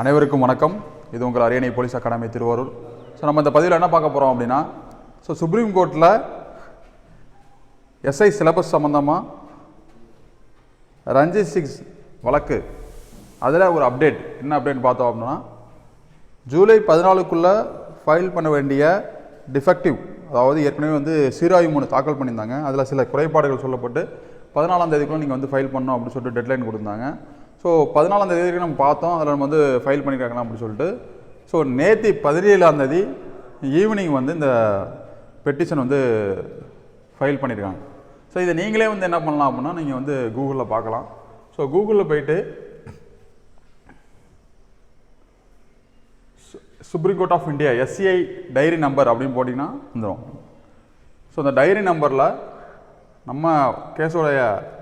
அனைவருக்கும் வணக்கம். இது உங்கள் அரியணை போலீஸ் அகாடமி திருவாரூர். ஸோ நம்ம இந்த பதிவில் என்ன பார்க்க போகிறோம் அப்படின்னா ஸோ சுப்ரீம் கோர்ட்டில் எஸ்ஐ சிலபஸ் சம்மந்தமாக ரஞ்சி சிக்ஸ் வழக்கு. அதில் ஒரு அப்டேட் என்ன அப்டேட் பார்த்தோம் அப்படின்னா ஜூலை பதினாலுக்குள்ளே ஃபைல் பண்ண வேண்டிய டிஃபெக்டிவ் அதாவது ஏற்கனவே வந்து சீராய்வு மூணு தாக்கல் பண்ணியிருந்தாங்க. அதில் சில குறைபாடுகள் சொல்லப்பட்டு பதினாலாம் தேதிக்குள்ளே நீங்கள் வந்து ஃபைல் பண்ணணும் அப்படின்னு சொல்லிட்டு டெட்லைன் கொடுத்தாங்க. ஸோ பதினாலாம் தேதி வரைக்கும் நம்ம பார்த்தோம். அதில் நம்ம வந்து ஃபைல் பண்ணியிருக்காங்க அப்படின்னு சொல்லிட்டு. ஸோ நேற்று பதினேழாம் தேதி ஈவினிங் வந்து இந்த பெட்டிஷன் வந்து ஃபைல் பண்ணியிருக்காங்க. ஸோ இதை நீங்களே வந்து என்ன பண்ணலாம் அப்படின்னா நீங்கள் வந்து கூகுளில் பார்க்கலாம். ஸோ கூகுளில் போயிட்டு supreme court of India SCI diary number அப்படின்னு போட்டிங்கன்னா வந்துடும் ஸோ அந்த டைரி நம்பரில் நம்ம கேஸோடைய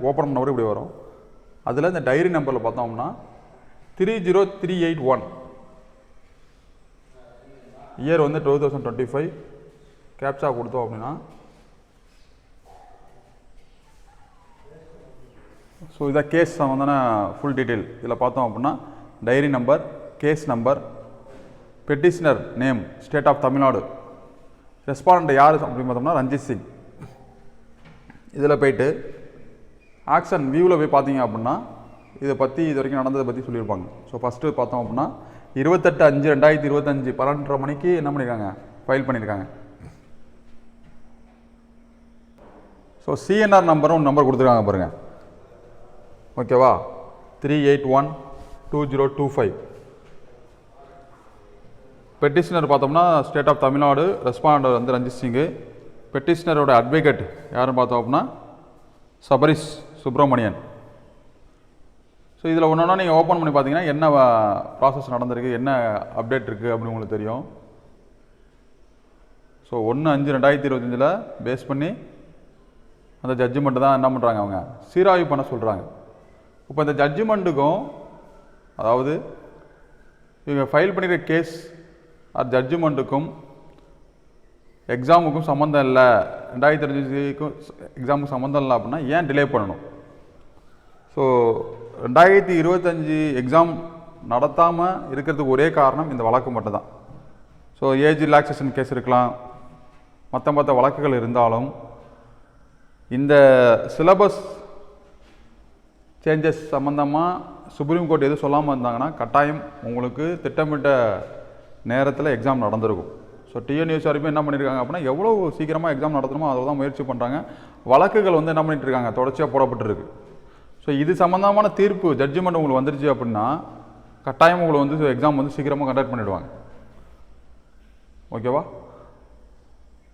ஓப்பன் நம்பர் இப்படி வரும். அதில் இந்த டைரி நம்பரில் பார்த்தோம்னா three zero three eight one year வந்து two thousand twenty five captcha கொடுத்தோம் அப்படின்னா. ஸோ இதான் கேஸ் சம்மந்தான ஃபுல் டீட்டெயில் இதில் பார்த்தோம் அப்படின்னா diary number case number petitioner name state of Tamil Nadu respond யார் அப்படின்னு பார்த்தோம்னா ரஞ்சித் சிங். இதில் போயிட்டு ஆக்ஷன் வியூவில் போய் பார்த்தீங்க அப்படின்னா இதை பற்றி இது வரைக்கும் நடந்ததை பற்றி சொல்லியிருப்பாங்க. ஸோ ஃபஸ்ட்டு பார்த்தோம் அப்படின்னா இருபத்தெட்டு அஞ்சு ரெண்டாயிரத்தி இருபத்தஞ்சு பன்னெண்டரை மணிக்கு என்ன பண்ணியிருக்காங்க ஃபைல் பண்ணியிருக்காங்க ஸோ சிஎன்ஆர் நம்பரும் நம்பர் கொடுத்துருக்காங்க பாருங்கள் ஓகேவா three eight one two zero two five petitioner பார்த்தோம்னா ஸ்டேட் ஆஃப் தமிழ்நாடு ரெஸ்பாண்டர் வந்து ரஞ்சித் சிங்கு. பெட்டிஷனரோட அட்வொகேட் யாருன்னு பார்த்தோம் அப்படின்னா சபரிஷ் சுப்பிரமணியன். ஸோ இதில் ஒன்று ஒன்றா நீங்கள் ஓப்பன் பண்ணி பார்த்தீங்கன்னா என்ன ப்ராசஸ் நடந்திருக்கு என்ன அப்டேட் இருக்குது அப்படின்னு உங்களுக்கு தெரியும். ஸோ ஒன்று அஞ்சு ரெண்டாயிரத்தி இருபத்தஞ்சில் பேஸ் பண்ணி அந்த ஜட்ஜ்மெண்ட்டு தான் என்ன பண்ணுறாங்க அவங்க? சீராய்வு பண்ண சொல்கிறாங்க இப்போ இந்த ஜட்ஜ்மெண்ட்டுக்கும் அதாவது இவங்க ஃபைல் பண்ணியிருக்க கேஸ் அது ஜட்ஜ்மெண்ட்டுக்கும் எக்ஸாமுக்கும் சம்மந்தம் இல்லை. ரெண்டாயிரத்தி அஞ்சுக்கும் எக்ஸாமுக்கு சம்மந்தம் இல்லை அப்படின்னா ஏன் டிலே பண்ணணும்? ஸோ ரெண்டாயிரத்தி இருபத்தஞ்சி எக்ஸாம் நடத்தாமல் இருக்கிறதுக்கு ஒரே காரணம் இந்த வழக்கு மட்டும்தான். ஸோ ஏஜ் ரிலாக்ஸேஷன் கேஸ் இருக்கலாம். மற்ற மற்ற வழக்குகள் இருந்தாலும் இந்த சிலபஸ் சேஞ்சஸ் சம்மந்தமாக சுப்ரீம் கோர்ட் எதுவும் சொல்லாமல் இருந்தாங்கன்னா கட்டாயம் உங்களுக்கு திட்டமிட்ட நேரத்தில் எக்ஸாம் நடந்திருக்கும். ஸோ டிஎன்யூஎஸ்ஆர்பி என்ன பண்ணியிருக்காங்க அப்படின்னா எவ்வளோ சீக்கிரமாக எக்ஸாம் நடத்தணுமோ அதை தான் முயற்சி பண்ணுறாங்க வழக்குகள் வந்து என்ன பண்ணிட்டு இருக்காங்க? தொடர்ச்சியாக போடப்பட்டிருக்கு. ஸோ இது சம்மந்தமான தீர்ப்பு ஜட்ஜ்மெண்ட் உங்களுக்கு வந்துருச்சு அப்படின்னா கட்டாயம் உங்களை வந்து எக்ஸாம் வந்து சீக்கிரமாக கண்டக்ட் பண்ணிடுவாங்க. ஓகேவா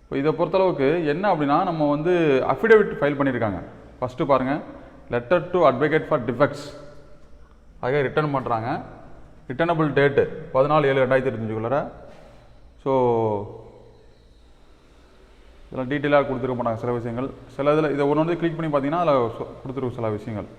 இப்போ இதை பொறுத்தளவுக்கு என்ன அப்படின்னா நம்ம வந்து அஃபிடேவிட் ஃபைல் பண்ணியிருக்காங்க. ஃபஸ்ட்டு பாருங்கள் letter to advocate for defects ஆக ரிட்டர்ன் பண்ணுறாங்க ரிட்டர்னபிள் டேட்டு பதினாலு ஏழு ரெண்டாயிரத்தி இருபத்தஞ்சுக்குள்ளார. ஸோ இதெல்லாம் டீட்டெயிலாக கொடுத்துருக்க மாட்டாங்க சில விஷயங்கள். சில இதில் இதை ஒன்று வந்து கிளிக் பண்ணி பார்த்தீங்கன்னா அதில் சொ- கொடுத்துருக்கும் சில விஷயங்கள்.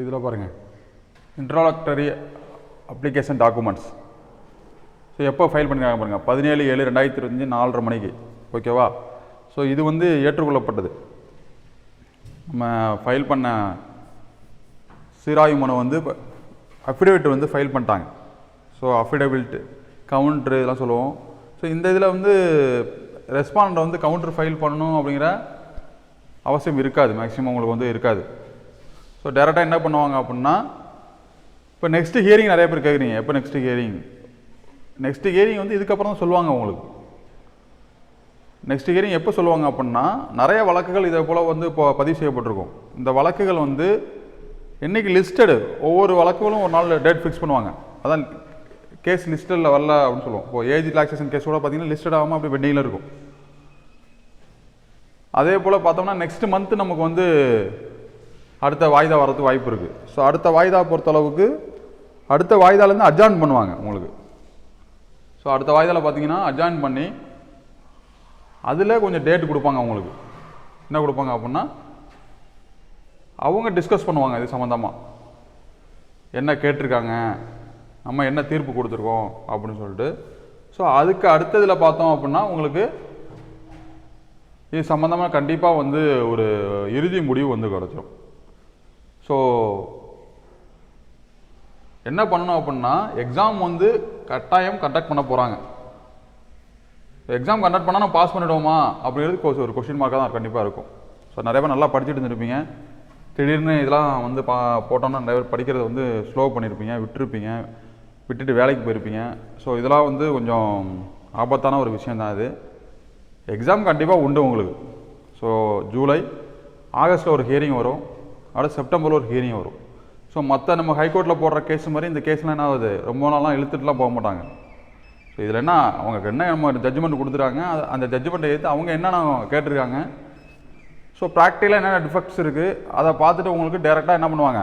இதில் பாருங்கள் இன்ட்ராலக்டரி அப்ளிகேஷன் டாக்குமெண்ட்ஸ் ஸோ எப்போ ஃபைல் பண்ணிருக்காங்க பாருங்கள் பதினேழு ஏழு ரெண்டாயிரத்தி இருபத்தஞ்சி நாலரை மணிக்கு. ஓகேவா ஸோ இது வந்து ஏற்றுக்கொள்ளப்பட்டது. நம்ம ஃபைல் பண்ண சீராய்வு மனு வந்து அஃபிடவிட் வந்து ஃபைல் பண்ணிட்டாங்க. ஸோ அஃபிடவிட் கவுண்ட்ரு இதெல்லாம் சொல்லுவோம். ஸோ இந்த இதில் வந்து ரெஸ்பாண்டை வந்து கவுண்டர் ஃபைல் பண்ணணும் அப்படிங்கிற அவசியம் இருக்காது. மேக்ஸிமம் உங்களுக்கு வந்து இருக்காது. ஸோ டேரெக்டாக என்ன பண்ணுவாங்க அப்படின்னா இப்போ நெக்ஸ்ட்டு ஹியரிங் நிறைய பேர் கேட்குறீங்க எப்போ நெக்ஸ்ட்டு ஹியரிங் நெக்ஸ்ட்டு ஹியரிங் வந்து இதுக்கப்புறம் தான் சொல்லுவாங்க உங்களுக்கு. நெக்ஸ்ட் ஹியரிங் எப்போ சொல்லுவாங்க அப்படின்னா நிறைய வழக்குகள் இதை போல் வந்து இப்போ பதிவு செய்யப்பட்டிருக்கும். இந்த வழக்குகள் வந்து என்னைக்கு லிஸ்டடு ஒவ்வொரு வழக்குகளும் ஒரு நாள் டேட் ஃபிக்ஸ் பண்ணுவாங்க. அதான் கேஸ் லிஸ்டடில் வரல அப்படின்னு சொல்லுவோம். இப்போ ஏஜ் ரிலாக்ஸேஷன் கேஸ் கூட பார்த்தீங்கன்னா லிஸ்டட் ஆகாமல் அப்படி பெண்டிங்கில் இருக்கும். அதே போல் பார்த்தோம்னா நெக்ஸ்ட் மந்த் நமக்கு வந்து அடுத்த வாய்தா வரதுக்கு வாய்ப்பு இருக்குது ஸோ அடுத்த வாய்தா பொறுத்தளவுக்கு அடுத்த வாய்தாலேருந்து அட்ஜாயின் பண்ணுவாங்க உங்களுக்கு. ஸோ அடுத்த வாய்தாவில் பார்த்தீங்கன்னா அட்ஜாயின் பண்ணி அதில் கொஞ்சம் டேட் கொடுப்பாங்க அவங்களுக்கு என்ன கொடுப்பாங்க அப்படின்னா அவங்க டிஸ்கஸ் பண்ணுவாங்க இது சம்மந்தமாக என்ன கேட்டிருக்காங்க நம்ம என்ன தீர்ப்பு கொடுத்துருக்கோம் அப்படின்னு சொல்லிட்டு. ஸோ அதுக்கு அடுத்ததில் பார்த்தோம் அப்படின்னா உங்களுக்கு இது சம்மந்தமாக கண்டிப்பாக வந்து ஒரு இறுதி முடிவு வந்து கிடச்சிரும். ஸோ என்ன பண்ணணும் அப்படின்னா எக்ஸாம் வந்து கட்டாயம் கண்டக்ட் பண்ண போகிறாங்க எக்ஸாம் கண்டக்ட் பண்ணால் நான் பாஸ் பண்ணிவிடுவோமா அப்படிங்கிறது ஒரு கொஷின் மார்க்காக தான் கண்டிப்பாக இருக்கும். ஸோ நிறைய பேர் நல்லா படிச்சுட்டு இருந்திருப்பீங்க. திடீர்னு இதெல்லாம் வந்து பா போட்டோன்னா நிறைய பேர் படிக்கிறத வந்து ஸ்லோ பண்ணியிருப்பீங்க விட்டுருப்பீங்க விட்டுட்டு வேலைக்கு போயிருப்பீங்க. ஸோ இதெல்லாம் வந்து கொஞ்சம் ஆபத்தான ஒரு விஷயம் தான் இது எக்ஸாம் கண்டிப்பாக உண்டு உங்களுக்கு. ஸோ ஜூலை ஆகஸ்ட்டில் ஒரு ஹியரிங் வரும். அடுத்து செப்டம்பரில் ஒரு ஹியரிங் வரும். ஸோ மற்ற நம்ம ஹைகோர்ட்டில் போடுற கேஸ் மாதிரி இந்த கேஸ்லாம் என்ன ஆகுது? ரொம்ப நாளாக இழுத்துட்டுலாம் போக மாட்டாங்க. ஸோ இதில் என்ன அவங்க என்ன நம்ம ஜட்ஜ்மெண்ட் கொடுத்துருக்காங்க அந்த ஜட்ஜ்மெண்ட்டை எடுத்து அவங்க என்னென்ன கேட்டிருக்காங்க? ஸோ ப்ராக்டிக்கலாக என்னென்ன டிஃபெக்ட்ஸ் இருக்குது அதை பார்த்துட்டு உங்களுக்கு டேரெக்டாக என்ன பண்ணுவாங்க?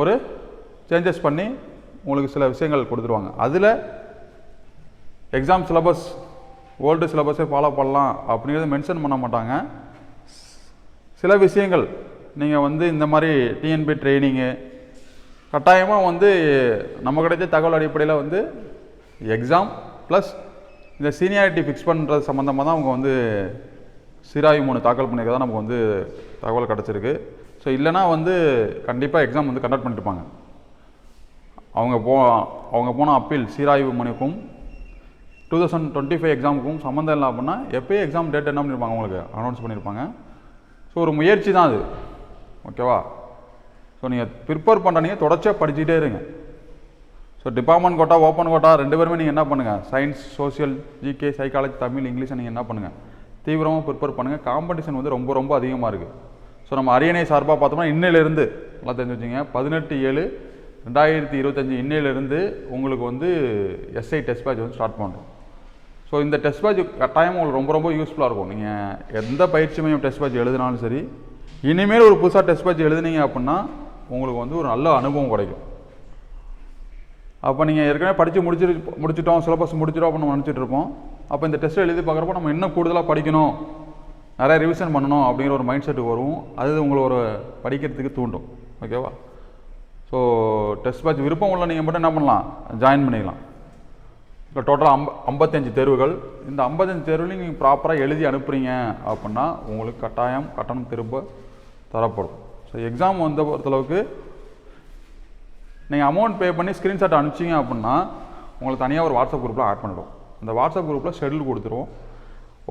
ஒரு சேஞ்சஸ் பண்ணி உங்களுக்கு சில விஷயங்கள் கொடுத்துருவாங்க. அதில் எக்ஸாம் சிலபஸ் ஓல்டு சிலபஸே ஃபாலோ பண்ணலாம் அப்படிங்கிறத மென்ஷன் பண்ண மாட்டாங்க. சில விஷயங்கள் நீங்கள் வந்து இந்த மாதிரி டிஎன்பி ட்ரைனிங்கு கட்டாயமாக வந்து நம்ம கிடைச்ச தகவல் அடிப்படையில் வந்து எக்ஸாம் ப்ளஸ் இந்த சீனியாரிட்டி ஃபிக்ஸ் பண்ணுறது சம்மந்தமாக தான் அவங்க வந்து சீராய்வு மூணு தாக்கல் பண்ணியிருக்க தான் நமக்கு வந்து தகவல் கிடச்சிருக்கு. ஸோ இல்லைனா வந்து கண்டிப்பாக எக்ஸாம் வந்து கண்டக்ட் பண்ணிட்டுப்பாங்க அவங்க போ அவங்க போன அப்பீல் சீராய்வு மனுக்கும் டூ தௌசண்ட் டுவெண்ட்டி ஃபைவ் எக்ஸாமுக்கும் சம்மந்தம் இல்லை அப்படின்னா எப்போயும் எக்ஸாம் டேட் என்ன பண்ணியிருப்பாங்க அவங்களுக்கு அனௌன்ஸ் பண்ணியிருப்பாங்க ஸோ ஒரு முயற்சி தான் அது. ஓகேவா? ஸோ நீங்கள் ப்ரிப்பேர் பண்ணுறீங்க தொடர்ச்சியாக படிச்சுக்கிட்டே இருங்க. So department quota open quota ரெண்டு பேருமே நீங்கள் என்ன பண்ணுங்கள் science social GK psychology Tamil இங்கிலீஷை நீங்கள் என்ன பண்ணுங்கள் தீவிரமாக ப்ரிப்பேர் பண்ணுங்கள் காம்படிஷன் வந்து ரொம்ப ரொம்ப அதிகமாக இருக்குது ஸோ நம்ம அரியணை சார்பாக பார்த்தோம்னா இன்னையிலேருந்து நல்லா தெரிஞ்சு வச்சுங்க பதினெட்டு ஏழு ரெண்டாயிரத்தி இருபத்தஞ்சி இன்னையிலேருந்து உங்களுக்கு வந்து எஸ்ஐ டெஸ்ட் பேட்ச் வந்து ஸ்டார்ட் பண்ணுறோம் ஸோ இந்த டெஸ்ட் பேட்ச் கட்டாயம் உங்களுக்கு ரொம்ப ரொம்ப யூஸ்ஃபுல்லாக இருக்கும். நீங்கள் எந்த பயிற்சி மையம் டெஸ்ட் பேட்ச் எழுதினாலும் சரி இனிமேல் ஒரு புதுசாக டெஸ்ட் பேட்ச் எழுதுனீங்க அப்படின்னா உங்களுக்கு வந்து ஒரு நல்ல அனுபவம் கிடைக்கும். அப்போ நீங்கள் ஏற்கனவே படித்து முடிச்சிரு முடிச்சிட்டோம் சிலபஸ் முடிச்சிட்டோம் அப்படின்னு நம்ம நினச்சிட்டு இருப்போம். அப்போ இந்த டெஸ்ட் எழுதி பார்க்குறப்போ நம்ம இன்னும் கூடுதலாக படிக்கணும். நிறைய ரிவிஷன் பண்ணணும் அப்படிங்கிற ஒரு மைண்ட் செட்டு வரும். அது உங்களை ஒரு படிக்கிறதுக்கு தூண்டும். ஓகேவா ஸோ டெஸ்ட் பேட்ச் விருப்பம் உள்ள நீங்கள் மட்டும் என்ன பண்ணலாம்? ஜாயின் பண்ணிக்கலாம். இப்போ டோட்டலாக அம்ப ஐம்பத்தஞ்சு தேர்வுகள். இந்த ஐம்பத்தஞ்சு தேர்வுலையும் நீங்கள் ப்ராப்பராக எழுதி அனுப்புறீங்க அப்படின்னா உங்களுக்கு கட்டாயம் கட்டணம் திரும்ப தரப்படும். ஸோ எக்ஸாம் வந்த பொறுத்தளவுக்கு நீங்கள் அமௌண்ட் பே பண்ணி ஸ்க்ரீன்ஷாட் அனுப்பிச்சிங்க அப்படின்னா உங்களுக்கு தனியாக ஒரு வாட்ஸ்அப் குரூப்பில் ஆட் பண்ணிடும். அந்த வாட்ஸ்அப் குரூப்பில் ஷெடியூல் கொடுத்துருவோம்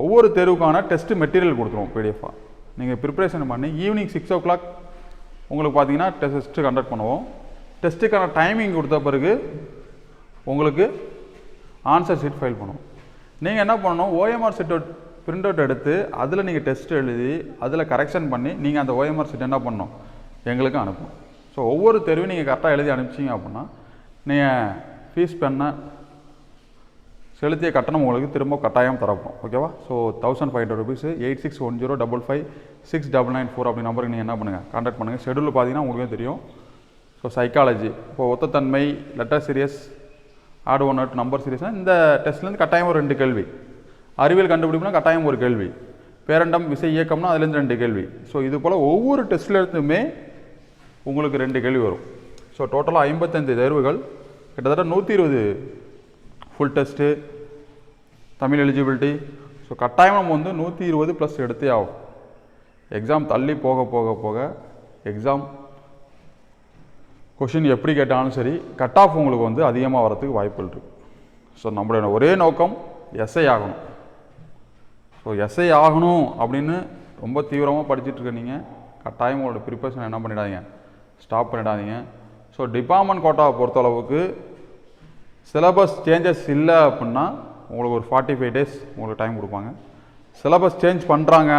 ஒவ்வொரு தேர்வுக்கான டெஸ்ட் மெட்டீரியல் கொடுத்துருவோம் பிடிஎஃபாக நீங்கள் ப்ரிப்பரேஷன் பண்ணி ஈவினிங் சிக்ஸ் ஓ கிளாக் உங்களுக்கு பார்த்தீங்கன்னா டெஸ்ட்டு கண்டக்ட் பண்ணுவோம். டெஸ்ட்டுக்கான டைமிங் கொடுத்த பிறகு உங்களுக்கு ஆன்சர் ஷீட் ஃபைல் பண்ணுவோம். நீங்கள் என்ன பண்ணணும்? ஓஎம்ஆர் செட் பிரிண்ட் அவுட் எடுத்து அதில் நீங்கள் டெஸ்ட் எழுதி அதில் கரெக்ஷன் பண்ணி நீங்கள் அந்த ஓஎம்ஆர் சீட் என்ன பண்ணணும்? எங்களுக்கு அனுப்பும் ஸோ ஒவ்வொரு தெருவையும் நீங்கள் கரெக்டாக எழுதி அனுப்பிச்சிங்க அப்படின்னா நீங்கள் ஃபீஸ் பண்ண செலுத்திய கட்டணம் உங்களுக்கு திரும்ப கட்டாயம் தரப்படும். ஓகேவா so thousand five hundred rupees eight six one zero double five six double nine four அப்படி நம்பருக்கு நீங்கள் என்ன பண்ணுங்கள் கான்டாக்ட் பண்ணுங்கள் ஷெடியூல் பார்த்தீங்கன்னா உங்களுக்கே தெரியும். ஸோ சைக்காலஜி இப்போ ஒத்தத்தன்மை letter series odd one out number சீரியஸ்னால் இந்த டெஸ்ட்லேருந்து கட்டாயம் ஒரு ரெண்டு கேள்வி. அறிவியல் கண்டுபிடிப்புனா கட்டாயம் ஒரு கேள்வி. பேரண்டம் விசை இயக்கம்னா அதுலேருந்து ரெண்டு கேள்வி. ஸோ இது போல் ஒவ்வொரு டெஸ்ட்லேருந்துமே உங்களுக்கு ரெண்டு கேள்வி வரும். ஸோ டோட்டலாக ஐம்பத்தஞ்சு தேர்வுகள். கிட்டத்தட்ட நூற்றி இருபது full test Tamil eligibility so கட்டாயம் நம்ம வந்து நூற்றி இருபது ப்ளஸ் எடுத்தே ஆகும். எக்ஸாம் தள்ளி போக போக போக எக்ஸாம் கொஷின் எப்படி கேட்டாலும் சரி கட் ஆஃப் உங்களுக்கு வந்து அதிகமாக வரதுக்கு வாய்ப்புகள் இருக்குது ஸோ நம்மளோட ஒரே நோக்கம் எஸ்ஐ ஆகணும். ஸோ எஸ்ஐ ஆகணும் அப்படின்னு ரொம்ப தீவிரமாக படிச்சுட்டு நீங்கள் கட்டாயம் உங்களோட ப்ரிப்பரேஷன் என்ன பண்ணிடாதீங்க. ஸ்டாப் பண்ணிடாதீங்க. ஸோ டிபார்ட்மெண்ட் கோட்டாவை பொறுத்தளவுக்கு சிலபஸ் சேஞ்சஸ் இல்லை அப்படின்னா உங்களுக்கு ஒரு ஃபார்ட்டி ஃபைவ் டேஸ் உங்களுக்கு டைம் கொடுப்பாங்க. சிலபஸ் சேஞ்ச் பண்ணுறாங்க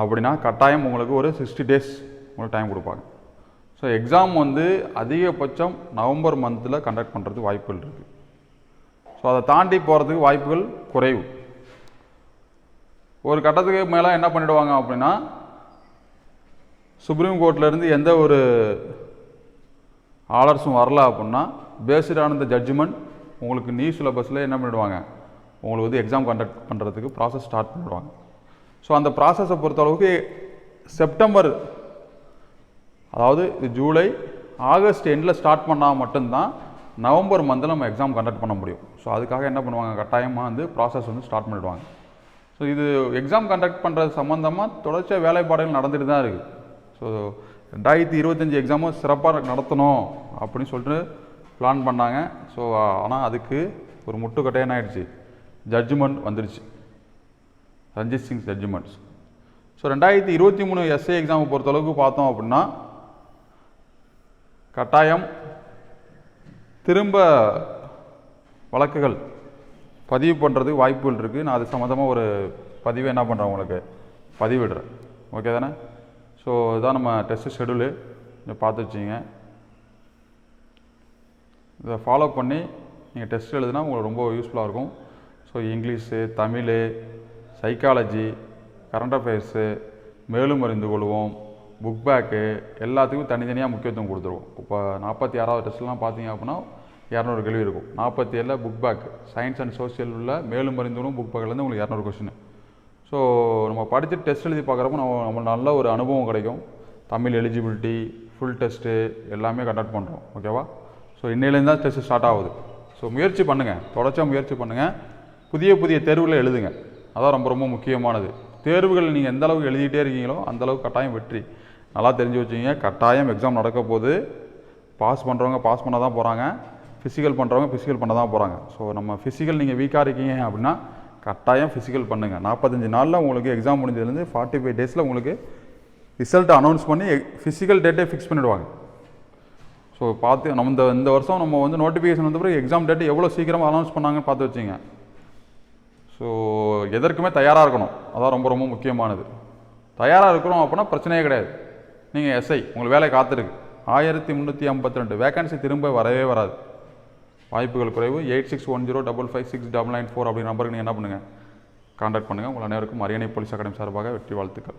அப்படின்னா கட்டாயம் உங்களுக்கு ஒரு சிக்ஸ்டி டேஸ் உங்களுக்கு டைம் கொடுப்பாங்க. ஸோ எக்ஸாம் வந்து அதிகபட்சம் நவம்பர் மந்தில் கண்டக்ட் பண்ணுறதுக்கு வாய்ப்புகள் இருக்குது ஸோ அதை தாண்டி போகிறதுக்கு வாய்ப்புகள் குறைவு. ஒரு கட்டத்துக்கு மேலே என்ன பண்ணிடுவாங்க அப்படின்னா சுப்ரீம் கோர்ட்லேருந்து எந்த ஒரு ஆர்டர்ஸும் வரல அப்படின்னா பேஸ்டான இந்த ஜட்ஜ்மெண்ட் உங்களுக்கு நியூ சிலபஸில் என்ன பண்ணிடுவாங்க? உங்களுக்கு வந்து எக்ஸாம் கண்டக்ட் பண்ணுறதுக்கு ப்ராசஸ் ஸ்டார்ட் பண்ணிடுவாங்க. ஸோ அந்த ப்ராசஸை பொறுத்தளவுக்கு செப்டம்பர் அதாவது இது ஜூலை ஆகஸ்ட் எண்டில் ஸ்டார்ட் பண்ணால் மட்டும்தான் நவம்பர் மந்தில் நம்ம எக்ஸாம் கண்டக்ட் பண்ண முடியும். ஸோ அதுக்காக என்ன பண்ணுவாங்க? கட்டாயமாக வந்து ப்ராசஸ் வந்து ஸ்டார்ட் பண்ணிடுவாங்க. ஸோ இது எக்ஸாம் கண்டக்ட் பண்ணுறது சம்மந்தமாக தொடர்ச்சியாக வேலைப்பாடுகள் நடந்துட்டு தான் இருக்குது ஸோ ரெண்டாயிரத்தி இருபத்தஞ்சி எக்ஸாமும் சிறப்பாக நடத்தணும் அப்படின்னு சொல்லிட்டு பிளான் பண்ணாங்க. ஸோ ஆனால் அதுக்கு ஒரு முட்டுக்கட்டை ஆகிடுச்சு ஜட்ஜ்மெண்ட் வந்துடுச்சு ரஞ்சித் சிங் ஜட்ஜ்மெண்ட்ஸ் ஸோ ரெண்டாயிரத்தி இருபத்தி மூணு எஸ்ஏ எக்ஸாமை பொறுத்தளவுக்கு பார்த்தோம் அப்படின்னா கட்டாயம் திரும்ப வழக்குகள். பதிவு பண்ணுறதுக்கு வாய்ப்புகள் இருக்குது நான் அது சம்மந்தமாக ஒரு பதிவு என்ன பண்ணுறேன் உங்களுக்கு? பதிவிடுறேன். ஓகே தானே? ஸோ இதுதான் நம்ம டெஸ்ட்டு ஷெடியூலு இதை பார்த்து வச்சுங்க இதை ஃபாலோ பண்ணி நீங்கள் டெஸ்ட் எழுதுனா உங்களுக்கு ரொம்ப யூஸ்ஃபுல்லாக இருக்கும். So English Tamil psychology current affairs மேலும் அறிந்து கொள்வோம் புக் பேக்கு எல்லாத்துக்கும் தனித்தனியாக முக்கியத்துவம் கொடுத்துருவோம். இப்போ நாற்பத்தி ஆறாவது டெஸ்ட்லாம் பார்த்தீங்க அப்படின்னா இரநூறு கேள்வி இருக்கும். நாற்பத்தி ஏழில் book back science and social உள்ள மேலும் அறிந்துகளும் புக் பேக்லேருந்து உங்களுக்கு இரநூறு கொஸ்டின் ஸோ நம்ம படித்து டெஸ்ட் எழுதி பார்க்குறப்ப நம்ம நம்ம நல்ல ஒரு அனுபவம் கிடைக்கும். தமிழ் எலிஜிபிலிட்டி ஃபுல் டெஸ்ட்டு எல்லாமே கண்டக்ட் பண்ணுறோம் ஓகேவா ஸோ இன்னையிலேருந்து தான் டெஸ்ட் ஸ்டார்ட் ஆகுது. ஸோ முயற்சி பண்ணுங்கள் தொடர்ச்சியாக முயற்சி பண்ணுங்கள் புதிய புதிய தேர்வுகளை எழுதுங்க. அதான் ரொம்ப ரொம்ப முக்கியமானது. தேர்வுகள் நீங்கள் எந்த அளவுக்கு எழுதிட்டே இருக்கீங்களோ அந்த அளவுக்கு கட்டாயம் வெற்றி. நல்லா தெரிஞ்சு வச்சுக்கிங்க. கட்டாயம் எக்ஸாம் நடக்க போகுது பாஸ் பண்ணுறவங்க பாஸ் பண்ண தான் போகிறாங்க ஃபிசிக்கல் பண்ணுறவங்க ஃபிசிக்கல் பண்ண தான் போகிறாங்க ஸோ நம்ம ஃபிசிக்கல் நீங்கள் வீக்காக இருக்கீங்க அப்படின்னா கட்டாயம் ஃபிசிக்கல் பண்ணுங்கள் நாற்பத்தஞ்சு நாளில் உங்களுக்கு எக்ஸாம் முடிஞ்சதுலேருந்து ஃபார்ட்டி ஃபைவ் டேஸில் உங்களுக்கு ரிசல்ட் அனௌன்ஸ் பண்ணி ஃபிசிக்கல் டேட்டே ஃபிக்ஸ் பண்ணிவிடுவாங்க ஸோ பார்த்து நம்ம இந்த இந்த வருஷம் நம்ம வந்து நோட்டிஃபிகேஷன் வந்த பிறகு எக்ஸாம் டேட் எவ்வளோ சீக்கிரமாக அனௌன்ஸ் பண்ணாங்கன்னு பார்த்து வச்சுங்க. ஸோ எதற்குமே தயாராக இருக்கணும். அதான் ரொம்ப ரொம்ப முக்கியமானது. தயாராக இருக்கிறோம் அப்படின்னா பிரச்சனையே கிடையாது. நீங்கள் எஸ்ஐ உங்களுக்கு வேலை காத்திருக்கு. ஆயிரத்தி முந்நூற்றி ஐம்பத்தி ரெண்டு வேகன்சி திரும்ப வரவே வராது. வாய்ப்புகள் குறைவு. Eight six one zero double five six double nine four அப்படி நம்பருக்கு நீங்கள் என்ன பண்ணுங்கள் காண்டாக்ட் பண்ணுங்கள் உங்கள் அனைவருக்கும் அரியணை போலீஸ் அகாடமி சார்பாக வெற்றி வாழ்த்துக்கள்.